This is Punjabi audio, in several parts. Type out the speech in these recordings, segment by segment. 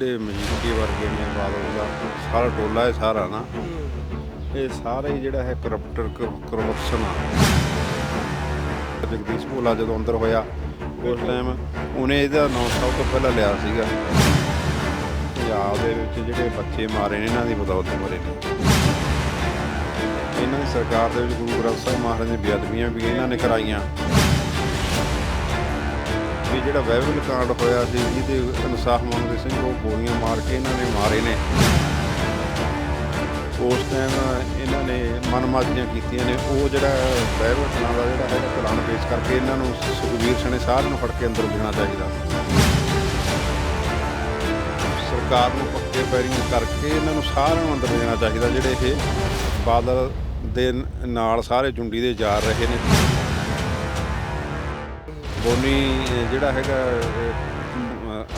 ਜਿਹੜੇ ਮਜੀਠੀ ਵਰਗੇ ਨੇ ਬਾਦਲ ਦਾ ਸਾਰਾ ਟੋਲਾ ਹੈ, ਸਾਰਾ ਨਾ। ਇਹ ਸਾਰਾ ਹੀ ਜਿਹੜਾ ਹੈ ਕਰਪਟਰ ਕਰਪਸ਼ਨ ਆ। ਜਗਦੀਸ਼ ਭੋਲਾ ਜਦੋਂ ਅੰਦਰ ਹੋਇਆ, ਉਸ ਟਾਈਮ ਉਹਨੇ ਇਹਦਾ ਨਾਂ ਸਭ ਤੋਂ ਪਹਿਲਾਂ ਲਿਆ ਸੀਗਾ। ਪੰਜਾਬ ਦੇ ਵਿੱਚ ਜਿਹੜੇ ਬੱਚੇ ਮਾਰੇ ਨੇ, ਇਹਨਾਂ ਦੀ ਬਦੌਲਤ ਮਰੇ ਨੇ। ਇਹਨਾਂ ਦੀ ਸਰਕਾਰ ਦੇ ਵਿੱਚ ਗੁਰੂ ਗ੍ਰੰਥ ਸਾਹਿਬ ਮਹਾਰਾਜ ਦੀਆਂ ਬੇਅਦਬੀਆਂ ਵੀ ਇਹਨਾਂ ਨੇ ਕਰਾਈਆਂ। ਵੀ ਜਿਹੜਾ ਬਾਈਬਲ ਕਾਂਡ ਹੋਇਆ ਸੀ, ਜਿਹਦੇ ਇਨਸਾਫ ਮੰਗਦੇ ਸਿੰਘ ਉਹ ਗੋਲੀਆਂ ਮਾਰ ਕੇ ਇਹਨਾਂ ਨੇ ਮਾਰੇ ਨੇ। ਉਸ ਟਾਈਮ ਇਹਨਾਂ ਨੇ ਮਨਮਾਜ਼ੀਆਂ ਕੀਤੀਆਂ ਨੇ। ਉਹ ਜਿਹੜਾ ਬਾਈਬਲ ਚਲਾਉਣ ਦਾ ਜਿਹੜਾ ਹੈਗਾ ਚਲਾਨ ਪੇਸ਼ ਕਰਕੇ ਇਹਨਾਂ ਨੂੰ ਸੁਖਵੀਰ ਸਣੇ ਸਾਰਿਆਂ ਨੂੰ ਫੜ ਕੇ ਅੰਦਰ ਦੇਣਾ ਚਾਹੀਦਾ ਸਰਕਾਰ ਨੂੰ ਪੱਕੇ ਪੈਰੀਂ ਕਰਕੇ ਇਹਨਾਂ ਨੂੰ ਸਾਰਿਆਂ ਨੂੰ ਅੰਦਰ ਦੇਣਾ ਚਾਹੀਦਾ, ਜਿਹੜੇ ਇਹ ਬਾਦਲ ਦੇ ਨਾਲ ਸਾਰੇ ਜੁੰਡੀ ਦੇ ਜਾ ਰਹੇ ਨੇ। ਬੋਨੀ ਜਿਹੜਾ ਹੈਗਾ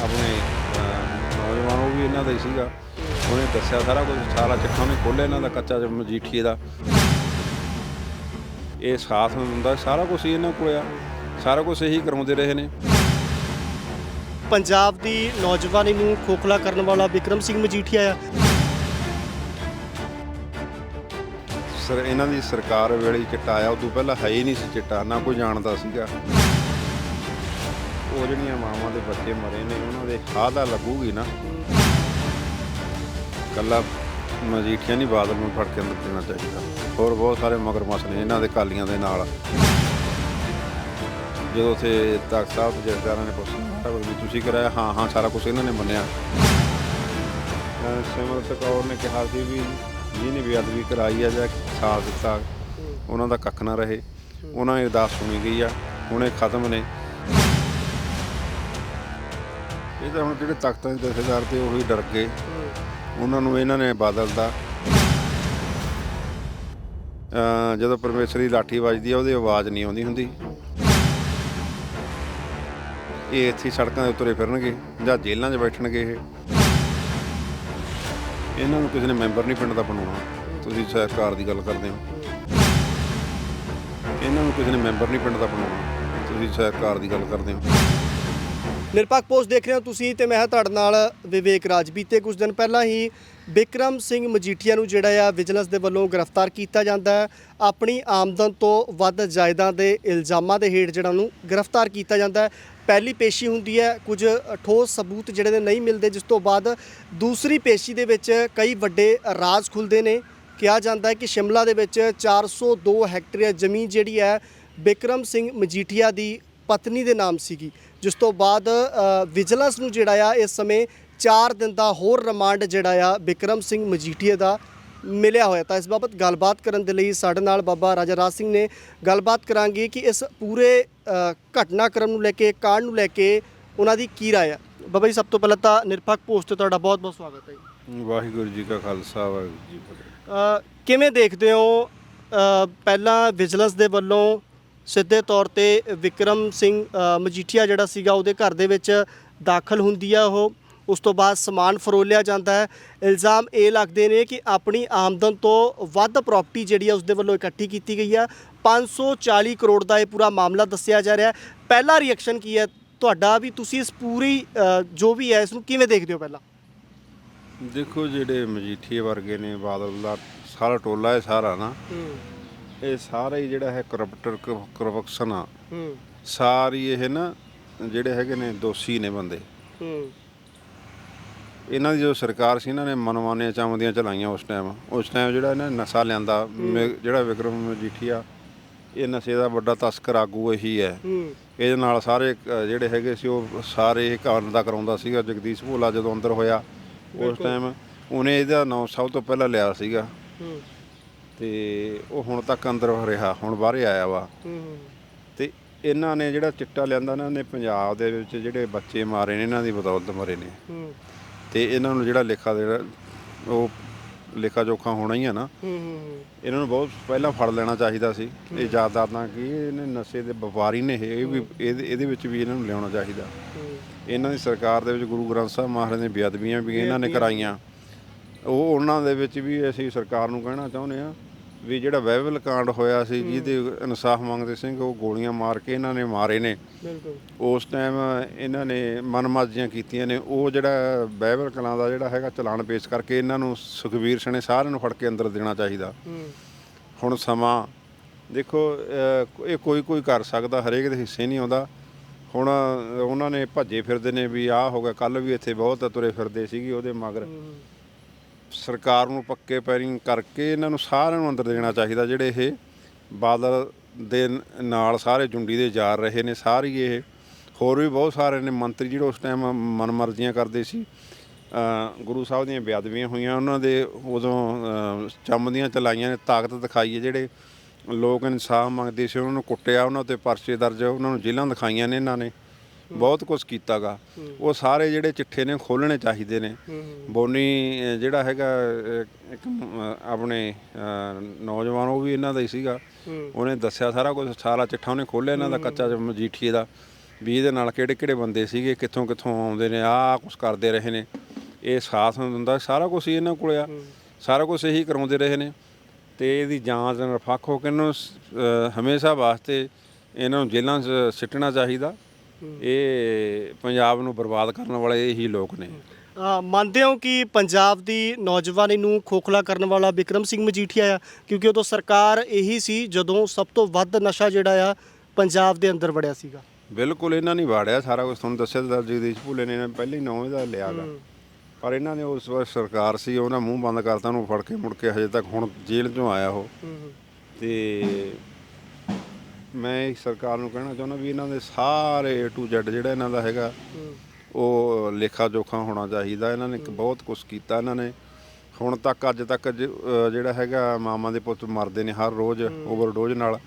ਆਪਣੇ ਨੌਜਵਾਨ ਉਹ ਵੀ ਇਹਨਾਂ ਦਾ ਹੀ ਸੀਗਾ। ਉਹਨੇ ਦੱਸਿਆ ਸਾਰਾ ਕੁਝ ਸਾਰਾ ਚੱਕਾ ਉਹਨੇ ਖੋਲ੍ਹਿਆ ਇਹਨਾਂ ਦਾ ਕੱਚਾ ਮਜੀਠੀਏ ਦਾ। ਇਹ ਸਾਥ ਹੁੰਦਾ ਸਾਰਾ ਕੁਝ ਹੀ ਇਹਨਾਂ ਕੋਲ ਆ। ਸਾਰਾ ਕੁਝ ਇਹੀ ਕਰਾਉਂਦੇ ਰਹੇ ਨੇ। ਪੰਜਾਬ ਦੀ ਨੌਜਵਾਨੀ ਨੂੰ ਖੋਖਲਾ ਕਰਨ ਵਾਲਾ ਵਿਕਰਮ ਸਿੰਘ ਮਜੀਠੀਆ ਆ। ਸਰ ਇਹਨਾਂ ਦੀ ਸਰਕਾਰ ਵੇਲੇ ਚਿੱਟਾ ਆਇਆ ਉਦੋਂ ਪਹਿਲਾਂ ਹੈ ਹੀ ਨਹੀਂ ਸੀ ਚਿੱਟਾ ਨਾ ਕੋਈ ਜਾਣਦਾ ਸੀਗਾ। ਉਹ ਜਿਹੜੀਆਂ ਮਾਵਾਂ ਦੇ ਬੱਚੇ ਮਰੇ ਨੇ, ਉਹਨਾਂ ਦੇ ਖਾਹ ਦਾ ਲੱਗੂਗੀ ਨਾ। ਕੱਲਾ ਮਜੀਠੀਆਂ ਨਹੀਂ ਬਾਦਲ ਨੂੰ ਫੜ ਕੇ ਅੰਦਰ ਦੇਣਾ ਚਾਹੀਦਾ। ਹੋਰ ਬਹੁਤ ਸਾਰੇ ਮਗਰਮੱਛ ਨੇ ਇਹਨਾਂ ਦੇ ਕਾਲੀਆਂ ਦੇ ਨਾਲ। ਜਦੋਂ ਉੱਥੇ ਤਖਤ ਸਾਹਿਬ ਦੇ ਜਥੇਦਾਰਾਂ ਨੇ ਪੁੱਛਿਆ ਵੀ ਤੁਸੀਂ ਕਰਾਇਆ? ਹਾਂ ਹਾਂ, ਸਾਰਾ ਕੁਝ ਇਹਨਾਂ ਨੇ ਮੰਨਿਆ। ਸਿਮਰਤ ਕੌਰ ਨੇ ਕਿਹਾ ਸੀ ਵੀ ਜਿਹਨੇ ਬੇਅਦਬੀ ਕਰਾਈ ਆ ਜਾਂ ਸਾਥ ਦਿੱਤਾ, ਉਹਨਾਂ ਦਾ ਕੱਖ ਨਾ ਰਹੇ। ਉਹਨਾਂ ਦੀ ਅਰਦਾਸ ਸੁਣੀ ਗਈ ਆ, ਹੁਣ ਇਹ ਖਤਮ ਨੇ। ਇਹ ਤਾਂ ਹੁਣ ਜਿਹੜੇ ਤਖਤਾਂ ਦੇ ਜਥੇਦਾਰ ਤੇ ਉਹੀ ਡਰ ਗਏ। ਉਹਨਾਂ ਨੂੰ ਇਹਨਾਂ ਨੇ ਬਾਦਲ ਦਾ ਜਦੋਂ ਪਰਮੇਸਰੀ ਲਾਠੀ ਵੱਜਦੀ ਆ, ਉਹਦੀ ਆਵਾਜ਼ ਨਹੀਂ ਆਉਂਦੀ ਹੁੰਦੀ। ਇਹ ਇੱਥੇ ਸੜਕਾਂ ਦੇ ਉੱਤੇ ਫਿਰਨਗੇ, ਜਾਂ ਜੇਲ੍ਹਾਂ 'ਚ ਬੈਠਣਗੇ ਇਹ। ਇਹਨਾਂ ਨੂੰ ਕਿਸੇ ਨੇ ਮੈਂਬਰ ਨਹੀਂ ਪਿੰਡ ਦਾ ਬਣਾਉਣਾ। ਤੁਸੀਂ ਸਰਕਾਰ ਦੀ ਗੱਲ ਕਰਦੇ ਹੋ। ਇਹਨਾਂ ਨੂੰ ਕਿਸੇ ਨੇ ਮੈਂਬਰ ਨਹੀਂ ਪਿੰਡ ਦਾ ਬਣਾਉਣਾ। ਤੁਸੀਂ ਸਰਕਾਰ ਦੀ ਗੱਲ ਕਰਦੇ ਹੋ। ਨਿਰਪੱਖ ਪੋਸਟ ਦੇਖ ਰਹੇ ਹੋ ਤੁਸੀਂ ਤੇ ਮੈਂ ਹਾਂ ਤੁਹਾਡੇ ਨਾਲ ਵਿਵੇਕ ਰਾਜ। ਬੀਤੇ ਕੁਝ ਦਿਨ ਪਹਿਲਾਂ ਹੀ ਬਿਕਰਮ ਸਿੰਘ ਮਜੀਠੀਆ ਨੂੰ ਜਿਹੜਾ ਆ ਵਿਜੀਲੈਂਸ ਦੇ ਵੱਲੋਂ ਗ੍ਰਿਫਤਾਰ ਕੀਤਾ ਜਾਂਦਾ ਹੈ। ਆਪਣੀ ਆਮਦਨ ਤੋਂ ਵੱਧ ਜਾਇਦਾਦ ਦੇ ਇਲਜ਼ਾਮਾਂ ਦੇ ਹੇਠ ਜਿਹੜਾ ਉਹਨੂੰ ਗ੍ਰਿਫਤਾਰ ਕੀਤਾ ਜਾਂਦਾ ਹੈ। ਪਹਿਲੀ ਪੇਸ਼ੀ ਹੁੰਦੀ ਹੈ ਕੁਝ ਠੋਸ ਸਬੂਤ ਜਿਹੜੇ ਨੇ ਨਹੀਂ ਮਿਲਦੇ, ਜਿਸ ਤੋਂ ਬਾਅਦ ਦੂਸਰੀ ਪੇਸ਼ੀ ਦੇ ਵਿੱਚ ਕਈ ਵੱਡੇ ਰਾਜ਼ ਖੁੱਲਦੇ ਨੇ। ਕਿਹਾ ਜਾਂਦਾ ਹੈ ਕਿ ਸ਼ਿਮਲਾ ਦੇ ਵਿੱਚ 402 ਹੈਕਟੇਅਰ ਜ਼ਮੀਨ ਜਿਹੜੀ ਹੈ ਬਿਕਰਮ ਸਿੰਘ ਮਜੀਠੀਆ ਦੀ ਪਤਨੀ ਦੇ ਨਾਮ ਸੀਗੀ। ਜਿਸ ਤੋਂ ਬਾਅਦ ਵਿਜੀਲੈਂਸ ਨੂੰ ਜਿਹੜਾ ਆ ਇਸ ਸਮੇਂ 4 ਦਿਨ ਦਾ ਹੋਰ ਰਿਮਾਂਡ ਜਿਹੜਾ ਆ ਬਿਕਰਮ ਸਿੰਘ ਮਜੀਠੀਆ ਦਾ ਮਿਲਿਆ ਹੋਇਆ। ਤਾਂ ਇਸ ਬਾਬਤ ਗੱਲਬਾਤ ਕਰਨ ਦੇ ਲਈ ਸਾਡੇ ਨਾਲ ਬਾਬਾ ਰਾਜਾ ਰਾਜ ਸਿੰਘ ਨੇ ਗੱਲਬਾਤ ਕਰਾਂਗੇ ਕਿ ਇਸ ਪੂਰੇ ਘਟਨਾਕ੍ਰਮ ਨੂੰ ਲੈ ਕੇ ਕਾਂਡ ਨੂੰ ਲੈ ਕੇ ਉਹਨਾਂ ਦੀ ਕੀ ਰਾਏ ਆ। ਬਾਬਾ ਜੀ ਸਭ ਤੋਂ ਪਹਿਲਾਂ ਤਾਂ ਨਿਰਪੱਖ ਪੋਸਟ ਤੇ ਤੁਹਾਡਾ ਬਹੁਤ ਬਹੁਤ ਸਵਾਗਤ ਹੈ ਜੀ। ਵਾਹਿਗੁਰੂ ਜੀ ਕਾ ਖਾਲਸਾ ਵਾਹਿਗੁਰੂ ਜੀ ਕੀ ਫਤਿਹ। ਅ, ਕਿਵੇਂ ਦੇਖਦੇ ਹੋ? ਪਹਿਲਾਂ ਵਿਜੀਲੈਂਸ ਦੇ ਵੱਲੋਂ ਸਿੱਧੇ ਤੌਰ ਤੇ ਵਿਕਰਮ ਸਿੰਘ ਮਜੀਠੀਆ ਜਿਹੜਾ ਸੀਗਾ ਉਹਦੇ ਘਰ ਦੇ ਵਿੱਚ ਦਾਖਲ ਹੁੰਦੀ ਆ ਉਹ। ਉਸ ਤੋਂ ਬਾਅਦ ਸਮਾਨ ਫਰੋਲਿਆ ਜਾਂਦਾ ਹੈ। ਇਲਜ਼ਾਮ ਇਹ ਲੱਗਦੇ ਨੇ ਕਿ ਆਪਣੀ ਆਮਦਨ ਤੋਂ ਵੱਧ ਪ੍ਰਾਪਰਟੀ ਜਿਹੜੀ ਆ ਉਸਦੇ ਵੱਲੋਂ ਇਕੱਠੀ ਕੀਤੀ ਗਈ ਆ। 540 ਕਰੋੜ ਦਾ ਇਹ ਪੂਰਾ ਮਾਮਲਾ ਦੱਸਿਆ ਜਾ ਰਿਹਾ ਪਹਿਲਾ ਰਿਐਕਸ਼ਨ ਕੀ ਹੈ? ਤੁਹਾਡਾ ਵੀ ਤੁਸੀਂ ਇਸ ਪੂਰੀ ਜੋ ਵੀ ਹੈ ਇਸ ਨੂੰ ਕਿਵੇਂ ਦੇਖਦੇ ਹੋ ਪਹਿਲਾਂ? ਦੇਖੋ ਜਿਹੜੇ ਮਜੀਠੀਏ ਵਰਗੇ ਨੇ ਬਾਦਲ ਦਾ ਸਾਰਾ ਟੋਲਾ ਹੈ ਸਾਰਾ ਨਾ। ਇਹ ਸਾਰਾ ਹੀ ਜਿਹੜਾ ਹੈ ਕਰਪਟਰ ਕਰਪਸ਼ਨ ਆ। ਹੂੰ। ਸਾਰੀ ਇਹ ਨਾ ਜਿਹੜੇ ਹੈਗੇ ਨੇ ਦੋਸ਼ੀ ਨੇ ਬੰਦੇ। ਹੂੰ। ਇਹਨਾਂ ਦੀ ਜੋ ਸਰਕਾਰ ਸੀ ਇਹਨਾਂ ਨੇ ਮਨਮਾਨੀਆਂ ਚਾਮਦੀਆਂ ਚਲਾਈਆਂ ਉਸ ਟਾਈਮ ਉਸ ਟਾਈਮ ਜਿਹੜਾ ਇਹਨਾਂ ਨਸ਼ਾ ਲਿਆਂਦਾ ਜਿਹੜਾ ਵਿਕਰਮ ਮਜੀਠੀਆ ਇਹ ਨਸ਼ੇ ਦਾ ਵੱਡਾ ਤਸਕਰ ਆਗੂ ਇਹੀ ਹੈ। ਹੂੰ। ਇਹਦੇ ਨਾਲ ਸਾਰੇ ਜਿਹੜੇ ਹੈਗੇ ਸੀ ਉਹ ਸਾਰੇ ਇਹ ਕਾਰਨ ਦਾ ਕਰਾਉਂਦਾ ਸੀਗਾ। ਜਗਦੀਸ਼ ਭੋਲਾ ਜਦੋਂ ਅੰਦਰ ਹੋਇਆ ਉਸ ਟਾਈਮ ਉਹਨੇ ਇਹਦਾ ਨਾਮ ਸਭ ਤੋਂ ਪਹਿਲਾਂ ਲਿਆ ਸੀਗਾ। ਹੂੰ। ਤੇ ਉਹ ਹੁਣ ਤੱਕ ਅੰਦਰ ਰਿਹਾ ਹੁਣ ਬਾਹਰ ਆਇਆ ਵਾ। ਹੂੰ ਤੇ ਇਹਨਾਂ ਨੇ ਜਿਹੜਾ ਚਿੱਟਾ ਲਿਆਂਦਾ ਇਹਨਾਂ ਨੇ ਪੰਜਾਬ ਦੇ ਵਿੱਚ ਜਿਹੜੇ ਬੱਚੇ ਮਾਰੇ ਨੇ ਇਹਨਾਂ ਦੀ ਬਦੌਲਤ ਮਰੇ ਨੇ। ਹੂੰ। ਤੇ ਇਹਨਾਂ ਨੂੰ ਜਿਹੜਾ ਲੇਖਾ ਦੇ ਉਹ ਲੇਖਾ ਜੋਖਾ ਹੋਣਾ ਹੀ ਆ ਨਾ। ਹੂੰ ਹੂੰ ਇਹਨਾਂ ਨੂੰ ਬਹੁਤ ਪਹਿਲਾਂ ਫੜ ਲੈਣਾ ਚਾਹੀਦਾ ਸੀ। ਇਹ ਜਾਇਦਾਦਾਂ ਕੀ ਇਹਨੇ ਨਸ਼ੇ ਦੇ ਵਪਾਰੀ ਨੇ ਇਹ ਇਹ ਵੀ ਇਹਦੇ ਇਹਦੇ ਵਿੱਚ ਵੀ ਇਹਨਾਂ ਨੂੰ ਲਿਆਉਣਾ ਚਾਹੀਦਾ। ਇਹਨਾਂ ਦੀ ਸਰਕਾਰ ਦੇ ਵਿੱਚ ਗੁਰੂ ਗ੍ਰੰਥ ਸਾਹਿਬ ਮਹਾਰਾਜ ਦੀਆਂ ਬੇਅਦਬੀਆਂ ਵੀ ਇਹਨਾਂ ਨੇ ਕਰਾਈਆਂ। ਉਹ ਉਹਨਾਂ ਦੇ ਵਿੱਚ ਵੀ ਅਸੀਂ ਸਰਕਾਰ ਨੂੰ ਕਹਿਣਾ ਚਾਹੁੰਦੇ ਆ ਵੀ ਜਿਹੜਾ ਬਾਈਬਲ ਕਾਂਡ ਹੋਇਆ ਸੀ ਜਿਹਦੇ ਇਨਸਾਫ ਮੰਗਦੇ ਸਿੰਘ ਉਹ ਗੋਲੀਆਂ ਮਾਰ ਕੇ ਇਹਨਾਂ ਨੇ ਮਾਰੇ ਨੇ। ਬਿਲਕੁਲ। ਉਸ ਟਾਈਮ ਇਹਨਾਂ ਨੇ ਮਨਮਾਜ਼ੀਆਂ ਕੀਤੀਆਂ ਨੇ। ਉਹ ਜਿਹੜਾ ਬਾਈਬਲ ਕਲਾਂ ਦਾ ਜਿਹੜਾ ਹੈਗਾ ਚਲਾਨ ਪੇਸ਼ ਕਰਕੇ ਇਹਨਾਂ ਨੂੰ ਸੁਖਵੀਰ ਸਣੇ ਸਾਰਿਆਂ ਨੂੰ ਫੜ ਕੇ ਅੰਦਰ ਦੇਣਾ ਚਾਹੀਦਾ। ਹੁਣ ਸਮਾਂ ਦੇਖੋ ਇਹ ਕੋਈ ਕੋਈ ਕਰ ਸਕਦਾ ਹਰੇਕ ਦੇ ਹਿੱਸੇ ਨਹੀਂ ਆਉਂਦਾ। ਹੁਣ ਉਹਨਾਂ ਨੇ ਭੱਜੇ ਫਿਰਦੇ ਨੇ ਵੀ ਆਹ ਹੋ ਗਿਆ ਕੱਲ ਵੀ ਇੱਥੇ ਬਹੁਤ ਤੁਰੇ ਫਿਰਦੇ ਸੀਗੇ ਉਹਦੇ ਮਗਰ। ਸਰਕਾਰ ਨੂੰ ਪੱਕੇ ਪੈਰਿੰਗ ਕਰਕੇ ਇਹਨਾਂ ਨੂੰ ਸਾਰਿਆਂ ਨੂੰ ਅੰਦਰ ਦੇਣਾ ਚਾਹੀਦਾ ਜਿਹੜੇ ਇਹ ਬਾਦਲ ਦੇ ਨਾਲ ਸਾਰੇ ਜੁੰਡੀ ਦੇ ਜਾ ਰਹੇ ਨੇ ਸਾਰੀ ਇਹ ਹੋਰ ਵੀ ਬਹੁਤ ਸਾਰੇ ਨੇ ਮੰਤਰੀ ਜਿਹੜੇ ਉਸ ਟਾਈਮ ਮਨਮਰਜ਼ੀਆਂ ਕਰਦੇ ਸੀ ਗੁਰੂ ਸਾਹਿਬ ਦੀਆਂ ਬੇਅਦਬੀਆਂ ਹੋਈਆਂ ਉਹਨਾਂ ਦੇ ਉਦੋਂ ਅ, ਚੰਮ ਦੀਆਂ ਚਲਾਈਆਂ ਨੇ ਤਾਕਤ ਦਿਖਾਈ ਹੈ ਜਿਹੜੇ ਲੋਕ ਇਨਸਾਫ ਮੰਗਦੇ ਸੀ ਉਹਨਾਂ ਨੂੰ ਕੁੱਟਿਆ ਉਹਨਾਂ ਤੇ ਪਰਚੇ ਦਰਜ ਉਹਨਾਂ ਨੂੰ ਜੇਲ੍ਹਾਂ ਦਿਖਾਈਆਂ ਨੇ ਇਹਨਾਂ ਨੇ। ਬਹੁਤ ਕੁਝ ਕੀਤਾਗਾ। ਉਹ ਸਾਰੇ ਜਿਹੜੇ ਚਿੱਠੇ ਨੇ ਖੋਲਣੇ ਚਾਹੀਦੇ ਨੇ। ਬੋਨੀ ਜਿਹੜਾ ਹੈਗਾ ਇੱਕ ਆਪਣੇ ਨੌਜਵਾਨ ਉਹ ਵੀ ਇਹਨਾਂ ਦਾ ਹੀ ਸੀਗਾ। ਉਹਨੇ ਦੱਸਿਆ ਸਾਰਾ ਕੁਝ ਸਾਰਾ ਚਿੱਠਾ ਉਹਨੇ ਖੋਲ੍ਹਿਆ ਇਹਨਾਂ ਦਾ ਕੱਚਾ ਮਜੀਠੀਏ ਦਾ। ਵੀ ਇਹਦੇ ਨਾਲ ਕਿਹੜੇ ਕਿਹੜੇ ਬੰਦੇ ਸੀਗੇ ਕਿੱਥੋਂ ਕਿੱਥੋਂ ਆਉਂਦੇ ਨੇ ਆਹ ਕੁਝ ਕਰਦੇ ਰਹੇ ਨੇ। ਇਹ ਸਾਥ ਹੁੰਦਾ ਸਾਰਾ ਕੁਝ ਹੀ ਇਹਨਾਂ ਕੋਲ ਆ। ਸਾਰਾ ਕੁਝ ਇਹੀ ਕਰਾਉਂਦੇ ਰਹੇ ਨੇ। ਤੇ ਇਹਦੀ ਜਾਂਚ ਨਿਰਪੱਖ ਹੋ ਕੇ ਇਹਨਾਂ ਹਮੇਸ਼ਾ ਵਾਸਤੇ ਇਹਨਾਂ ਨੂੰ ਜੇਲ੍ਹਾਂ 'ਚ ਸਿੱਟਣਾ ਚਾਹੀਦਾ। ਇਹ ਪੰਜਾਬ ਨੂੰ ਬਰਬਾਦ ਕਰਨ ਵਾਲੇ ਇਹੀ ਲੋਕ ਨੇ। ਮੰਨਦੇ ਹੋ ਕਿ ਪੰਜਾਬ ਦੀ ਨੌਜਵਾਨੀ ਨੂੰ ਖੋਖਲਾ ਕਰਨ ਵਾਲਾ ਵਿਕਰਮ ਸਿੰਘ ਮਜੀਠੀਆ ਆ? ਕਿਉਂਕਿ ਉਦੋਂ ਸਰਕਾਰ ਇਹੀ ਸੀ ਜਦੋਂ ਸਭ ਤੋਂ ਵੱਧ ਨਸ਼ਾ ਜਿਹੜਾ ਆ ਪੰਜਾਬ ਦੇ ਅੰਦਰ ਵੜਿਆ ਸੀਗਾ। ਬਿਲਕੁਲ ਇਹਨਾਂ ਨੇ ਵਾੜਿਆ ਸਾਰਾ ਕੁਝ ਤੁਹਾਨੂੰ ਦੱਸਿਆ ਤਾਂ ਜਗਦੀਸ਼ ਭੁੱਲੇ ਨੇ ਇਹਨਾਂ ਪਹਿਲੇ ਹੀ ਨੌਂ ਇਹਦਾ ਲਿਆਗਾ ਪਰ ਇਹਨਾਂ ਨੇ ਉਸ ਵਾਰ ਸਰਕਾਰ ਸੀ ਉਹਨਾਂ ਮੂੰਹ ਬੰਦ ਕਰਤਾ ਉਹਨੂੰ ਫੜ ਕੇ ਮੁੜ ਕੇ ਹਜੇ ਤੱਕ ਹੁਣ ਜੇਲ੍ਹ ਚੋਂ ਆਇਆ ਉਹ। ਤੇ ਮੈਂ ਸਰਕਾਰ ਨੂੰ ਕਹਿਣਾ ਚਾਹੁੰਦਾ ਵੀ ਇਹਨਾਂ ਦੇ ਸਾਰੇ A to Z ਜਿਹੜਾ ਇਹਨਾਂ ਦਾ ਹੈਗਾ ਉਹ ਲੇਖਾ ਜੋਖਾ ਹੋਣਾ ਚਾਹੀਦਾ। ਇਹਨਾਂ ਨੇ ਬਹੁਤ ਕੁਝ ਕੀਤਾ ਇਹਨਾਂ ਨੇ। ਹੁਣ ਤੱਕ ਅੱਜ ਤੱਕ ਜਿਹੜਾ ਹੈਗਾ ਮਾਮਾ ਦੇ ਪੁੱਤ ਮਰਦੇ ਨੇ ਹਰ ਰੋਜ਼ ਓਵਰਡੋਜ਼ ਨਾਲ।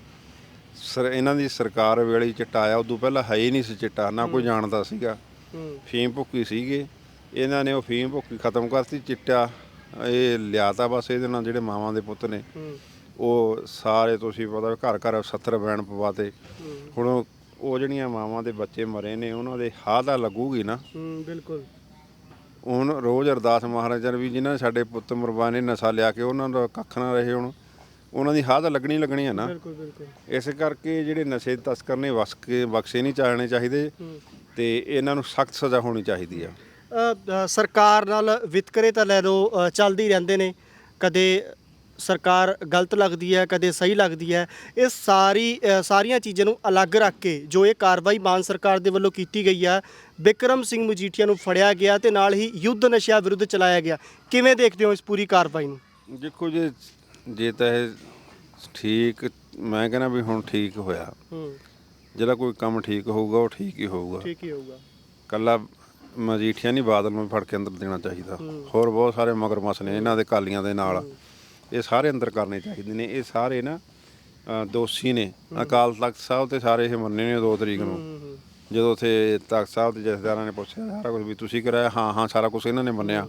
ਸਰ ਇਹਨਾਂ ਦੀ ਸਰਕਾਰ ਵੇਲੇ ਚਿੱਟਾ ਆਇਆ। ਉਦੋਂ ਪਹਿਲਾਂ ਹੈ ਹੀ ਨਹੀਂ ਸੀ ਚਿੱਟਾ ਨਾ ਕੋਈ ਜਾਣਦਾ ਸੀਗਾ। ਫੀਮ ਭੁੱਕੀ ਸੀਗੇ। ਇਹਨਾਂ ਨੇ ਉਹ ਫੀਮ ਭੁੱਕੀ ਖਤਮ ਕਰਤੀ ਚਿੱਟਾ ਇਹ ਲਿਆਤਾ ਬਸ ਇਹਦੇ ਨਾਲ ਜਿਹੜੇ ਮਾਵਾਂ ਦੇ ਪੁੱਤ ਨੇ। ਉਹ ਸਾਰੇ ਤੁਸੀਂ ਪਤਾ ਘਰ ਘਰ 70 ਬੈਣ ਪਵਾਤੇ। ਹੁਣ ਉਹ- ਉਹ ਜਿਹੜੀਆਂ ਮਾਵਾਂ ਦੇ ਬੱਚੇ ਮਰੇ ਨੇ ਉਹਨਾਂ ਦੇ ਹਾਹ ਤਾਂ ਲੱਗੂਗੀ ਨਾ। ਹੂੰ ਬਿਲਕੁਲ। ਹੁਣ ਰੋਜ਼ ਅਰਦਾਸ ਮਹਾਰਾਜਾ ਵੀ ਜਿਨ੍ਹਾਂ ਨੇ ਸਾਡੇ ਪੁੱਤ ਮਰਵਾਨੇ ਨਸ਼ਾ ਲਿਆ ਕੇ ਉਹਨਾਂ ਦਾ ਕੱਖ ਨਾ ਰਹੇ ਹੁਣ ਉਹਨਾਂ ਦੀ ਹਾਹ ਤਾਂ ਲੱਗਣੀ ਲੱਗਣੀ ਹੈ ਨਾ। ਬਿਲਕੁਲ ਬਿਲਕੁਲ। ਇਸ ਕਰਕੇ ਜਿਹੜੇ ਨਸ਼ੇ ਤਸਕਰ ਨੇ ਵਸ ਕੇ ਬਖਸ਼ੇ ਨਹੀਂ ਚਾਹਣੇ ਚਾਹੀਦੇ ਤੇ ਇਹਨਾਂ ਨੂੰ ਸਖਤ ਸਜ਼ਾ ਹੋਣੀ ਚਾਹੀਦੀ ਆ। ਅ, ਅ, ਸਰਕਾਰ ਨਾਲ ਵਿਤਕਰੇ ਤਾਂ ਲੈ ਲਓ ਅ, ਚੱਲਦੇ ਹੀ ਰਹਿੰਦੇ ਨੇ। ਕਦੇ ਸਰਕਾਰ ਗਲਤ ਲੱਗਦੀ ਹੈ ਕਦੇ ਸਹੀ ਲੱਗਦੀ ਹੈ ਇਹ ਸਾਰੀ ਅ, ਸਾਰੀਆਂ ਚੀਜ਼ਾਂ ਨੂੰ ਅਲੱਗ ਰੱਖ ਕੇ ਜੋ ਇਹ ਕਾਰਵਾਈ ਮਾਨ ਸਰਕਾਰ ਦੇ ਵੱਲੋਂ ਕੀਤੀ ਗਈ ਹੈ ਵਿਕਰਮ ਸਿੰਘ ਮਜੀਠੀਆ ਨੂੰ ਫੜਿਆ ਗਿਆ ਤੇ ਨਾਲ ਹੀ ਯੁੱਧ ਨਸ਼ਿਆਂ ਵਿਰੁੱਧ ਚਲਾਇਆ ਗਿਆ। ਕਿਵੇਂ ਦੇਖਦੇ ਹੋ ਇਸ ਪੂਰੀ ਕਾਰਵਾਈ ਨੂੰ? ਦੇਖੋ ਜੇ ਜੇ ਤਾਂ ਇਹ ਠੀਕ ਮੈਂ ਕਹਿੰਦਾ ਵੀ ਹੁਣ ਠੀਕ ਹੋਇਆ। ਹੂੰ। ਜਿਹੜਾ ਕੋਈ ਕੰਮ ਠੀਕ ਹੋਊਗਾ ਉਹ ਠੀਕ ਹੀ ਹੋਊਗਾ। ਠੀਕ ਹੀ ਹੋਊਗਾ। ਕੱਲਾ ਮਜੀਠੀਆ ਨਹੀਂ ਬਾਦਲ ਨੂੰ ਫੜ ਕੇ ਅੰਦਰ ਦੇਣਾ ਚਾਹੀਦਾ। ਹੋਰ ਬਹੁਤ ਸਾਰੇ ਮਗਰਮੱਛ ਨੇ ਇਹਨਾਂ ਦੇ ਕਾਲੀਆਂ ਦੇ ਨਾਲ। ਇਹ ਸਾਰੇ ਅੰਦਰ ਕਰਨੇ ਚਾਹੀਦੇ ਨੇ। ਇਹ ਸਾਰੇ ਨਾ ਅ, ਦੋਸ਼ੀ ਨੇ। ਅਕਾਲ ਤਖਤ ਸਾਹਿਬ ਤੇ ਸਾਰੇ ਇਹ ਮੰਨੇ ਨੇ 2 ਤਰੀਕ ਨੂੰ। ਜਦੋਂ ਉਥੇ ਤਖਤ ਸਾਹਿਬ ਦੇ ਜਥੇਦਾਰਾਂ ਨੇ ਪੁੱਛਿਆ ਸਾਰਾ ਕੁਝ ਵੀ ਤੁਸੀਂ ਕਰਾਇਆ? ਹਾਂ ਹਾਂ ਸਾਰਾ ਕੁਝ ਇਹਨਾਂ ਨੇ ਮੰਨਿਆ।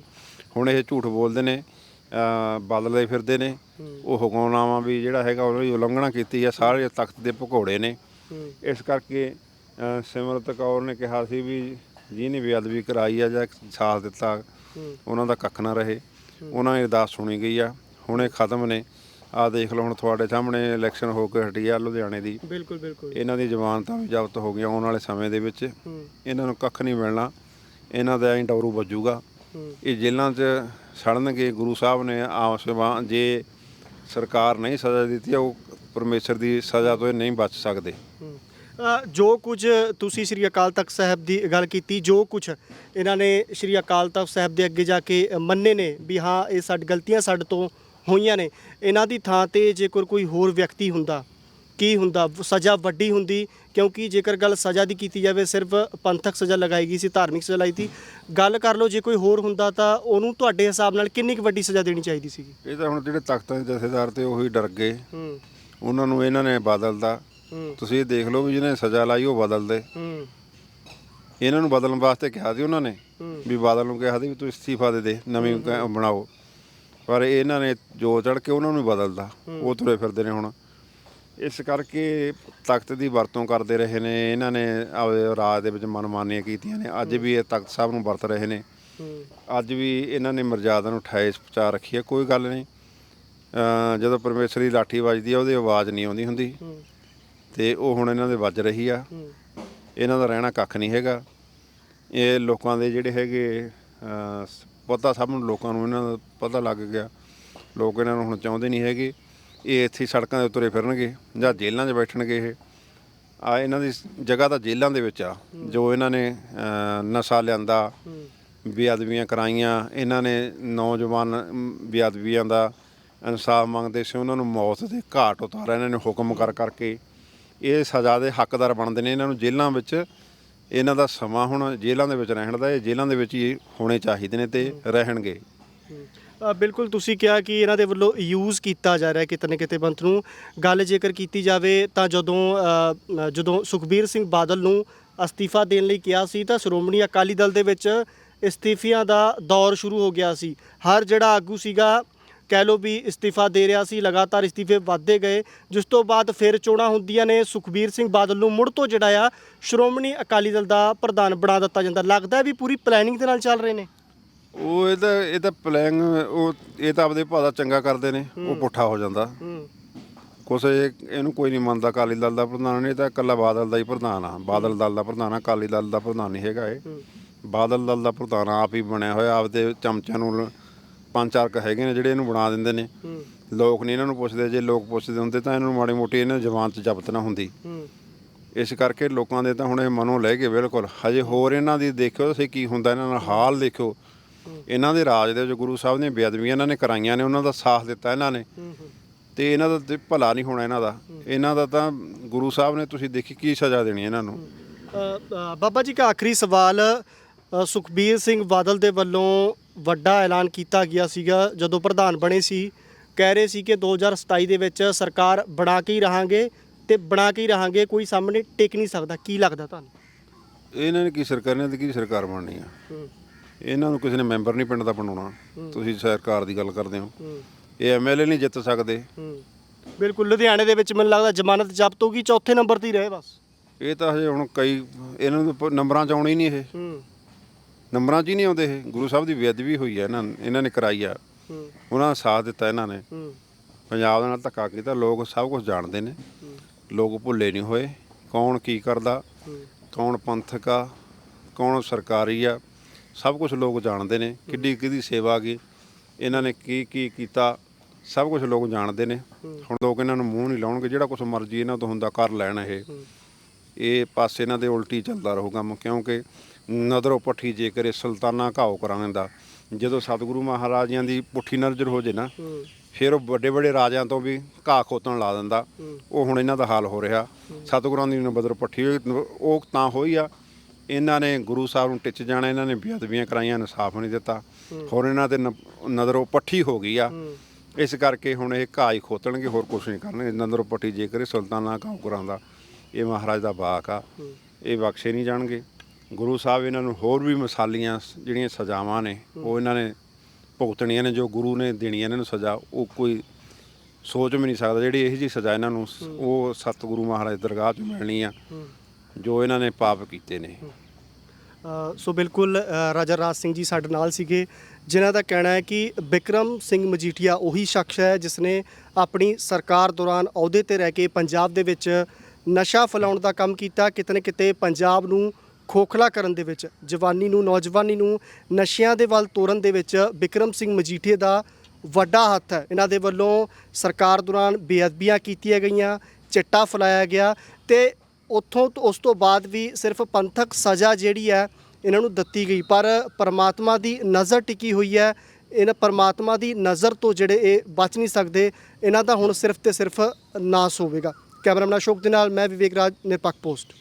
ਹੁਣ ਇਹ ਝੂਠ ਬੋਲਦੇ ਨੇ ਅ, ਬਦਲਦੇ ਫਿਰਦੇ ਨੇ। ਉਹ ਹੁਕਮਨਾਮਾ ਵੀ ਜਿਹੜਾ ਹੈਗਾ ਉਹਦੀ ਉਲੰਘਣਾ ਕੀਤੀ ਹੈ ਸਾਰੇ ਤਖਤ ਦੇ ਭਗੌੜੇ ਨੇ। ਇਸ ਕਰਕੇ ਅ, ਸਿਮਰਤ ਕੌਰ ਨੇ ਕਿਹਾ ਸੀ ਵੀ ਜਿਹਨੇ ਬੇਅਦਬੀ ਕਰਾਈ ਆ ਜਾਂ ਸਾਥ ਦਿੱਤਾ ਉਹਨਾਂ ਦਾ ਕੱਖ ਨਾ ਰਹੇ। ਉਹਨਾਂ ਦੀ ਅਰਦਾਸ ਸੁਣੀ ਗਈ ਆ। ਹੁਣ ਖਤਮ ਨੇ। ਆ ਦੇਖ ਲਓ ਹੁਣ ਤੁਹਾਡੇ ਸਾਹਮਣੇ ਇਲੈਕਸ਼ਨ ਹੋ ਕੇ ਹਟੀ ਆ ਲੁਧਿਆਣੇ ਦੀ। ਬਿਲਕੁਲ ਬਿਲਕੁਲ। ਇਹਨਾਂ ਦੀ ਜ਼ਮਾਨਤਾਂ ਵੀ ਜ਼ਬਤ ਹੋ ਗਈਆਂ ਆਉਣ ਵਾਲੇ ਸਮੇਂ ਦੇ ਵਿੱਚ। ਇਹਨਾਂ ਨੂੰ ਕੱਖ ਨਹੀਂ ਮਿਲਣਾ। ਇਹਨਾਂ ਦਾ ਐਂ ਡੌਰੂ ਵੱਜੂਗਾ। ਇਹ ਜੇਲ੍ਹਾਂ 'ਚ ਸੜਨਗੇ ਗੁਰੂ ਸਾਹਿਬ ਨੇ ਆਪਸ ਵਿੱਚ ਜੇ ਸਰਕਾਰ ਨਹੀਂ ਸਜ਼ਾ ਦਿੱਤੀ ਉਹ ਪਰਮੇਸ਼ਰ ਦੀ ਸਜ਼ਾ ਤੋਂ ਇਹ ਨਹੀਂ ਬਚ ਸਕਦੇ। ਜੋ ਕੁਝ ਤੁਸੀਂ ਸ੍ਰੀ ਅਕਾਲ ਤਖਤ ਸਾਹਿਬ ਦੀ ਗੱਲ ਕੀਤੀ ਜੋ ਕੁਝ ਇਹਨਾਂ ਨੇ ਸ੍ਰੀ ਅਕਾਲ ਤਖਤ ਸਾਹਿਬ ਦੇ ਅੱਗੇ ਜਾ ਕੇ ਮੰਨੇ ਨੇ ਵੀ ਹਾਂ ਇਹ ਸਾਡੀ ਗਲਤੀਆਂ ਸਾਡੇ ਤੋਂ ਹੋਈਆਂ ਨੇ। ਇਹਨਾਂ ਦੀ ਥਾਂ ਤੇ ਜੇਕਰ ਕੋਈ ਹੋਰ ਵਿਅਕਤੀ ਹੁੰਦਾ ਕੀ ਹੁੰਦਾ? ਸਜ਼ਾ ਵੱਡੀ ਹੁੰਦੀ ਕਿਉਂਕਿ ਜੇਕਰ ਗੱਲ ਸਜ਼ਾ ਦੀ ਕੀਤੀ ਜਾਵੇ ਸਿਰਫ ਪੰਥਕ ਸਜ਼ਾ ਲਗਾਈ ਗਈ ਸੀ ਧਾਰਮਿਕ ਸਜ਼ਾ ਲਾਈ ਸੀ। ਗੱਲ ਕਰ ਲਓ ਜੇ ਕੋਈ ਹੋਰ ਹੁੰਦਾ ਤਾਂ ਉਹਨੂੰ ਤੁਹਾਡੇ ਹਿਸਾਬ ਨਾਲ ਕਿੰਨੀ ਕੁ ਵੱਡੀ ਸਜ਼ਾ ਦੇਣੀ ਚਾਹੀਦੀ ਸੀਗੀ? ਇਹ ਤਾਂ ਹੁਣ ਜਿਹੜੇ ਤਖਤਾਂ ਦੇ ਜਥੇਦਾਰ ਤੇ ਉਹੀ ਡਰ ਗਏ। ਹੂੰ। ਉਹਨਾਂ ਨੂੰ ਇਹਨਾਂ ਨੇ ਬਦਲਦਾ ਤੁਸੀਂ ਇਹ ਦੇਖ ਲਓ ਵੀ ਜਿਹਨੇ ਸਜ਼ਾ ਲਾਈ ਉਹ ਬਦਲਦੇ। ਹੂੰ। ਇਹਨਾਂ ਨੂੰ ਬਦਲਣ ਵਾਸਤੇ ਕਿਹਾ ਸੀ ਉਹਨਾਂ ਨੇ ਵੀ ਬਾਦਲ ਨੂੰ ਕਿਹਾ ਸੀ ਵੀ ਤੂੰ ਇਸਤੀਫਾ ਦੇ ਦੇ ਨਵੀਂ ਬਣਾਓ। ਪਰ ਇਹਨਾਂ ਨੇ ਜੋ ਚੜ ਕੇ ਉਹਨਾਂ ਨੂੰ ਬਦਲਦਾ ਉਹ ਤੁਰੇ ਫਿਰਦੇ ਨੇ ਹੁਣ। ਇਸ ਕਰਕੇ ਤਖਤ ਦੀ ਵਰਤੋਂ ਕਰਦੇ ਰਹੇ ਨੇ। ਇਹਨਾਂ ਨੇ ਆਪਦੇ ਰਾਜ ਦੇ ਵਿੱਚ ਮਨਮਾਨੀਆਂ ਕੀਤੀਆਂ ਨੇ। ਅੱਜ ਵੀ ਇਹ ਤਖਤ ਸਾਹਿਬ ਨੂੰ ਵਰਤ ਰਹੇ ਨੇ। ਅੱਜ ਵੀ ਇਹਨਾਂ ਨੇ ਮਰਜ਼ਾਦਾ ਨੂੰ ਠਾਇਸ ਪਹੁੰਚਾ ਰੱਖੀ ਹੈ। ਕੋਈ ਗੱਲ ਨਹੀਂ। ਜਦੋਂ ਪਰਮੇਸ਼ਰ ਦੀ ਲਾਠੀ ਵੱਜਦੀ ਆ ਉਹਦੀ ਆਵਾਜ਼ ਨਹੀਂ ਆਉਂਦੀ ਹੁੰਦੀ। ਤੇ ਉਹ ਹੁਣ ਇਹਨਾਂ ਦੇ ਵੱਜ ਰਹੀ ਆ। ਇਹਨਾਂ ਦਾ ਰਹਿਣਾ ਕੱਖ ਨਹੀਂ ਹੈਗਾ। ਇਹ ਲੋਕਾਂ ਦੇ ਜਿਹੜੇ ਹੈਗੇ ਪਤਾ ਸਭ ਨੂੰ, ਲੋਕਾਂ ਨੂੰ ਇਹਨਾਂ ਦਾ ਪਤਾ ਲੱਗ ਗਿਆ। ਲੋਕ ਇਹਨਾਂ ਨੂੰ ਹੁਣ ਚਾਹੁੰਦੇ ਨਹੀਂ ਹੈਗੇ, ਇਹ ਇੱਥੇ ਸੜਕਾਂ ਦੇ ਉਤਰੇ ਫਿਰਨਗੇ ਜਾਂ ਜੇਲ੍ਹਾਂ 'ਚ ਬੈਠਣਗੇ ਇਹ। ਆ ਇਹਨਾਂ ਦੀ ਜਗ੍ਹਾ ਤਾਂ ਜੇਲ੍ਹਾਂ ਦੇ ਵਿੱਚ ਆ, ਜੋ ਇਹਨਾਂ ਨੇ ਨਸ਼ਾ ਲਿਆਂਦਾ, ਬੇਅਦਬੀਆਂ ਕਰਾਈਆਂ, ਇਹਨਾਂ ਨੇ ਨੌਜਵਾਨ ਬੇਅਦਬੀਆਂ ਦਾ ਇਨਸਾਫ ਮੰਗਦੇ ਸੀ, ਉਹਨਾਂ ਨੂੰ ਮੌਤ ਦੇ ਘਾਟ ਉਤਾਰਿਆ, ਇਹਨਾਂ ਨੇ ਹੁਕਮ ਕਰ ਕਰਕੇ। ਇਹ ਸਜ਼ਾ ਦੇ ਹੱਕਦਾਰ ਬਣਦੇ ਨੇ, ਇਹਨਾਂ ਨੂੰ ਜੇਲ੍ਹਾਂ ਵਿੱਚ ਇਹਨਾਂ ਦਾ ਸਮਾਂ ਹੁਣ ਜੇਲ੍ਹਾਂ ਦੇ ਵਿੱਚ ਰਹਿਣ ਦਾ ਇਹ ਜੇਲ੍ਹਾਂ ਦੇ ਵਿੱਚ ਹੀ ਹੋਣੇ ਚਾਹੀਦੇ ਨੇ ਤੇ ਰਹਿਣਗੇ। ਅ, ਬਿਲਕੁਲ ਤੁਸੀਂ ਕਿਹਾ ਕਿ ਇਹਨਾਂ ਦੇ ਵੱਲੋਂ ਯੂਜ਼ ਕੀਤਾ ਜਾ ਰਿਹਾ ਕਿਤੇ ਨਾ ਕਿਤੇ ਬੰਤ ਨੂੰ। ਗੱਲ ਜੇਕਰ ਕੀਤੀ ਜਾਵੇ ਤਾਂ ਜਦੋਂ ਅ, ਅ, ਜਦੋਂ ਸੁਖਬੀਰ ਸਿੰਘ ਬਾਦਲ ਨੂੰ ਅਸਤੀਫਾ ਦੇਣ ਲਈ ਕਿਹਾ ਸੀ ਤਾਂ ਸ਼੍ਰੋਮਣੀ ਅਕਾਲੀ ਦਲ ਦੇ ਵਿੱਚ ਇਸਤੀਫਿਆਂ ਦਾ ਦੌਰ ਸ਼ੁਰੂ ਹੋ ਗਿਆ ਸੀ। ਹਰ ਜਿਹੜਾ ਆਗੂ ਸੀਗਾ ਕਹਿ ਲੋ ਵੀ ਇਸਤੀਫਾ ਦੇ ਰਿਹਾ ਸੀ ਲਗਾਤਾਰ ਇਸਤੀਫੇ ਵੱਧਦੇ ਗਏ। ਜਿਸ ਤੋਂ ਬਾਅਦ ਫਿਰ ਚੋਣਾਂ ਹੁੰਦੀਆਂ ਨੇ। ਸੁਖਬੀਰ ਸਿੰਘ ਬਾਦਲ ਨੂੰ ਮੁੜ ਤੋਂ ਜਿਹੜਾ ਆ ਸ਼੍ਰੋਮਣੀ ਅਕਾਲੀ ਦਲ ਦਾ ਪ੍ਰਧਾਨ ਬਣਾ ਦਿੱਤਾ ਜਾਂਦਾ। ਲੱਗਦਾ ਵੀ ਪੂਰੀ ਪਲੈਨਿੰਗ ਦੇ ਨਾਲ ਚੱਲ ਰਹੇ ਨੇ। ਉਹ ਇਹ ਤਾਂ ਇਹ ਤਾਂ ਪਲੈਨ ਉਹ ਇਹ ਤਾਂ ਆਪਦੇ ਭਾਅ ਦਾ ਚੰਗਾ ਕਰਦੇ ਨੇ। ਉਹ ਪੁੱਠਾ ਹੋ ਜਾਂਦਾ। ਕੁਛ ਇਹ ਇਹਨੂੰ ਕੋਈ ਨਹੀਂ ਮੰਨਦਾ। ਅਕਾਲੀ ਦਲ ਦਾ ਪ੍ਰਧਾਨ ਨਹੀਂ ਇਹ ਤਾਂ ਇਕੱਲਾ ਬਾਦਲ ਦਾ ਹੀ ਪ੍ਰਧਾਨ ਆ। ਬਾਦਲ ਦਲ ਦਾ ਪ੍ਰਧਾਨ ਆ ਅਕਾਲੀ ਦਲ ਦਾ ਪ੍ਰਧਾਨ ਨਹੀਂ ਹੈਗਾ ਇਹ। ਬਾਦਲ ਦਲ ਦਾ ਪ੍ਰਧਾਨ ਆਪ ਹੀ ਬਣਿਆ ਹੋਇਆ ਆਪਦੇ ਚਮਚਿਆਂ ਨੂੰ ਪੰਜ ਚਾਰ ਕ ਹੈਗੇ ਨੇ ਜਿਹੜੇ ਇਹਨੂੰ ਬਣਾ ਦਿੰਦੇ ਨੇ। ਲੋਕ ਨਹੀਂ ਇਹਨਾਂ ਨੂੰ ਪੁੱਛਦੇ ਜੇ ਲੋਕ ਪੁੱਛਦੇ ਹੁੰਦੇ ਤਾਂ ਇਹਨਾਂ ਨੂੰ ਮਾੜੀ ਮੋਟੀ ਇਹਨਾਂ ਜ਼ਬਾਨ 'ਚ ਜ਼ਬਤ ਨਾ ਹੁੰਦੀ। ਇਸ ਕਰਕੇ ਲੋਕਾਂ ਦੇ ਤਾਂ ਹੁਣ ਇਹ ਮਨੋਂ ਲੈ ਗਏ ਬਿਲਕੁਲ। ਹਜੇ ਹੋਰ ਇਹਨਾਂ ਦੀ ਦੇਖਿਓ ਤੁਸੀਂ ਕੀ ਹੁੰਦਾ ਇਹਨਾਂ ਨਾਲ ਹਾਲ ਦੇਖਿਓ। ਇਹਨਾਂ ਦੇ ਰਾਜ ਦੇ ਵਿੱਚ ਗੁਰੂ ਸਾਹਿਬ ਨੇ ਬੇਅਦਬੀਆਂ ਇਹਨਾਂ ਨੇ ਕਰਾਈਆਂ ਨੇ ਉਹਨਾਂ ਦਾ ਸਾਥ ਦਿੱਤਾ ਇਹਨਾਂ ਨੇ। ਤੇ ਇਹਨਾਂ ਦਾ ਤੇ ਭਲਾ ਨਹੀਂ ਹੋਣਾ ਇਹਨਾਂ ਦਾ। ਇਹਨਾਂ ਦਾ ਤਾਂ ਗੁਰੂ ਸਾਹਿਬ ਨੇ ਤੁਸੀਂ ਦੇਖੀ ਕੀ ਸਜ਼ਾ ਦੇਣੀ ਇਹਨਾਂ ਨੂੰ। ਬਾਬਾ ਜੀ ਦਾ ਆਖਰੀ ਸਵਾਲ ਸੁਖਬੀਰ ਸਿੰਘ ਬਾਦਲ ਦੇ ਵੱਲੋਂ ਵੱਡਾ ਐਲਾਨ ਕੀਤਾ ਗਿਆ ਸੀਗਾ ਜਦੋਂ ਪ੍ਰਧਾਨ ਬਣੇ ਸੀ। ਕਹਿ ਰਹੇ ਸੀ ਕਿ 2027 ਦੇ ਵਿੱਚ ਸਰਕਾਰ ਬਣਾ ਕੇ ਹੀ ਰਹਾਂਗੇ ਤੇ ਬਣਾ ਕੇ ਹੀ ਰਹਾਂਗੇ ਕੋਈ ਸਾਹਮਣੇ ਟਿਕ ਨਹੀਂ ਸਕਦਾ। ਕੀ ਲੱਗਦਾ ਤੁਹਾਨੂੰ? ਇਹਨਾਂ ਨੇ ਕੀ ਸਰਕਾਰ ਨੇ ਤੇ ਕੀ ਸਰਕਾਰ ਬਣਨੀ ਆ? ਹੂੰ। ਇਹਨਾਂ ਨੂੰ ਕਿਸੇ ਨੇ ਮੈਂਬਰ ਨਹੀਂ ਪਿੰਡ ਦਾ ਬਣਾਉਣਾ। ਤੁਸੀਂ ਸਰਕਾਰ ਦੀ ਗੱਲ ਕਰਦੇ ਹੋ। ਹੂੰ। ਇਹ ਐਮਐਲਏ ਨਹੀਂ ਜਿੱਤ ਸਕਦੇ। ਹੂੰ। ਬਿਲਕੁਲ ਲੁਧਿਆਣੇ ਦੇ ਵਿੱਚ ਮੈਨੂੰ ਲੱਗਦਾ ਜ਼ਮਾਨਤ ਜ਼ਬਤ ਹੋਗੀ ਚੌਥੇ ਨੰਬਰ ਤੇ ਹੀ ਰਹੇ ਬਸ। ਇਹ ਤਾਂ ਹਜੇ ਹੁਣ ਕਈ ਇਹਨਾਂ ਨੂੰ ਨੰਬਰਾਂ 'ਚ ਆਉਣੇ ਹੀ ਨਹੀਂ ਇਹ। ਹੂੰ। ਨੰਬਰਾਂ 'ਚ ਹੀ ਨਹੀਂ ਆਉਂਦੇ ਇਹ। ਗੁਰੂ ਸਾਹਿਬ ਦੀ ਬੇਅਦਬੀ ਹੋਈ ਹੈ ਇਹਨਾਂ ਇਹਨਾਂ ਨੇ ਕਰਾਈ ਆ। ਉਹਨਾਂ ਦਾ ਸਾਥ ਦਿੱਤਾ ਇਹਨਾਂ ਨੇ। ਪੰਜਾਬ ਦੇ ਨਾਲ ਧੱਕਾ ਕੀਤਾ ਲੋਕ ਸਭ ਕੁਝ ਜਾਣਦੇ ਨੇ। ਲੋਕ ਭੁੱਲੇ ਨਹੀਂ ਹੋਏ। ਕੌਣ ਕੀ ਕਰਦਾ? ਕੌਣ ਪੰਥਕ ਆ? ਕੌਣ ਸਰਕਾਰੀ ਆ? ਸਭ ਕੁਝ ਲੋਕ ਜਾਣਦੇ ਨੇ। ਕਿੱਡੀ ਕਿਹਦੀ ਸੇਵਾ ਕੀ? ਇਹਨਾਂ ਨੇ ਕੀ ਕੀ ਕੀਤਾ? ਸਭ ਕੁਝ ਲੋਕ ਜਾਣਦੇ ਨੇ। ਹੁਣ ਲੋਕ ਇਹਨਾਂ ਨੂੰ ਮੂੰਹ ਨਹੀਂ ਲਾਉਣਗੇ। ਜਿਹੜਾ ਕੁਝ ਮਰਜ਼ੀ ਇਹਨਾਂ ਤੋਂ ਹੁੰਦਾ ਕਰ ਲੈਣ ਇਹ। ਇਹ ਪਾਸੇ ਇਹਨਾਂ ਦੇ ਉਲਟੀ ਚੱਲਦਾ ਰਹੂਗਾ। ਕਿਉਂਕਿ ਨਦਰੋਂ ਪੱਠੀ ਜੇਕਰ ਇਹ ਸੁਲਤਾਨਾ ਘਾਓ ਕਰਾਂਦਾ ਜਦੋਂ ਸਤਿਗੁਰੂ ਮਹਾਰਾਜਿਆਂ ਦੀ ਪੁੱਠੀ ਨਜ਼ਰ ਹੋ ਜੇ ਨਾ ਫਿਰ ਉਹ ਵੱਡੇ ਵੱਡੇ ਰਾਜਿਆਂ ਤੋਂ ਵੀ ਘਾਹ ਖੋਤਣ ਲਾ ਦਿੰਦਾ। ਉਹ ਹੁਣ ਇਹਨਾਂ ਦਾ ਹਾਲ ਹੋ ਰਿਹਾ। ਸਤਿਗੁਰਾਂ ਦੀ ਨਬਦਰ ਪੱਠੀ ਉਹ ਤਾਂ ਹੋਈ ਆ। ਇਹਨਾਂ ਨੇ ਗੁਰੂ ਸਾਹਿਬ ਨੂੰ ਟਿੱਚ ਜਾਣਾ ਇਹਨਾਂ ਨੇ ਬੇਅਦਬੀਆਂ ਕਰਾਈਆਂ ਇਨਸਾਫ ਨਹੀਂ ਦਿੱਤਾ। ਹੋਰ ਇਹਨਾਂ ਤੇ ਨ- ਨਜ਼ਰੋਂ ਪੱਠੀ ਹੋ ਗਈ ਆ। ਇਸ ਕਰਕੇ ਹੁਣ ਇਹ ਘਾਹ ਹੀ ਖੋਤਣਗੇ ਹੋਰ ਕੁਝ ਨਹੀਂ ਕਰਨਗੇ। ਨਜ਼ਰੋਂ ਪੱਠੀ ਜੇਕਰ ਸੁਲਤਾਨਾ ਘਾਹ ਕਰਾਂਦਾ ਇਹ ਮਹਾਰਾਜ ਦਾ ਬਾਕ ਆ। ਇਹ ਬਖਸ਼ੇ ਨਹੀਂ ਜਾਣਗੇ। ਗੁਰੂ ਸਾਹਿਬ ਇਹਨਾਂ ਨੂੰ ਹੋਰ ਵੀ ਮਿਸਾਲੀਆਂ ਜਿਹੜੀਆਂ ਸਜ਼ਾਵਾਂ ਨੇ ਉਹ ਇਹਨਾਂ ਨੇ ਭੁਗਤਣੀਆਂ ਨੇ ਜੋ ਗੁਰੂ ਨੇ ਦੇਣੀ ਇਹਨਾਂ ਨੂੰ ਸਜ਼ਾ ਉਹ ਕੋਈ ਸੋਚ ਵੀ ਨਹੀਂ ਸਕਦਾ। ਜਿਹੜੀ ਇਹੋ ਜੀ ਸਜ਼ਾ ਇਹਨਾਂ ਨੂੰ ਉਹ ਸਤਿਗੁਰੂ ਮਹਾਰਾਜ ਦਰਗਾਹ 'ਚ ਮਿਲਣੀ ਆ ਜੋ ਇਹਨਾਂ ਨੇ ਪਾਪ ਕੀਤੇ ਨੇ। ਸੋ ਬਿਲਕੁਲ ਰਾਜਾ ਰਾਜ ਸਿੰਘ ਜੀ ਸਾਡੇ ਨਾਲ ਸੀਗੇ ਜਿਨ੍ਹਾਂ ਦਾ ਕਹਿਣਾ ਹੈ ਕਿ ਬਿਕਰਮ ਸਿੰਘ ਮਜੀਠੀਆ ਉਹੀ ਸ਼ਖਸ ਹੈ ਜਿਸ ਨੇ ਆਪਣੀ ਸਰਕਾਰ ਦੌਰਾਨ ਅਹੁਦੇ ਤੇ ਰਹਿ ਕੇ ਪੰਜਾਬ ਦੇ ਵਿੱਚ ਨਸ਼ਾ ਫੈਲਾਉਣ ਦਾ ਕੰਮ ਕੀਤਾ। ਕਿਤੇ ਨਾ ਕਿਤੇ ਪੰਜਾਬ ਨੂੰ ਖੋਖਲਾ ਕਰਨ ਦੇ ਵਿੱਚ, ਜਵਾਨੀ ਨੂੰ, ਨੌਜਵਾਨੀ ਨੂੰ, ਨਸ਼ਿਆਂ ਦੇ ਵੱਲ ਤੋਰਨ ਦੇ ਵਿੱਚ ਬਿਕਰਮ ਸਿੰਘ ਮਜੀਠੀਆ ਦਾ ਵੱਡਾ ਹੱਥ ਹੈ। ਇਹਨਾਂ ਦੇ ਵੱਲੋਂ ਸਰਕਾਰ ਦੌਰਾਨ ਬੇਅਦਬੀਆਂ ਕੀਤੀਆਂ ਗਈਆਂ, ਚਿੱਟਾ ਫੈਲਾਇਆ ਗਿਆ ਤੇ ਉੱਥੋਂ ਉਸ ਤੋਂ ਬਾਅਦ ਵੀ ਸਿਰਫ ਪੰਥਕ ਸਜ਼ਾ ਜਿਹੜੀ ਹੈ, ਇਹਨਾਂ ਨੂੰ ਦਿੱਤੀ ਗਈ। ਪਰ ਪਰਮਾਤਮਾ ਦੀ ਨਜ਼ਰ ਟਿਕੀ ਹੋਈ ਹੈ। ਇਹਨਾਂ ਪਰਮਾਤਮਾ ਦੀ ਨਜ਼ਰ ਤੋਂ ਜਿਹੜੇ ਇਹ ਬਚ ਨਹੀਂ ਸਕਦੇ, ਇਹਨਾਂ ਦਾ ਹੁਣ ਸਿਰਫ ਤੇ ਸਿਰਫ ਨਾਸ ਹੋਵੇਗਾ। ਕੈਮਰਾਮੈਨ ਅਸ਼ੋਕ ਦੇ ਨਾਲ ਮੈਂ ਵਿਵੇਕ ਰਾਜ ਨਿਰਪੱਖ ਪੋਸਟ।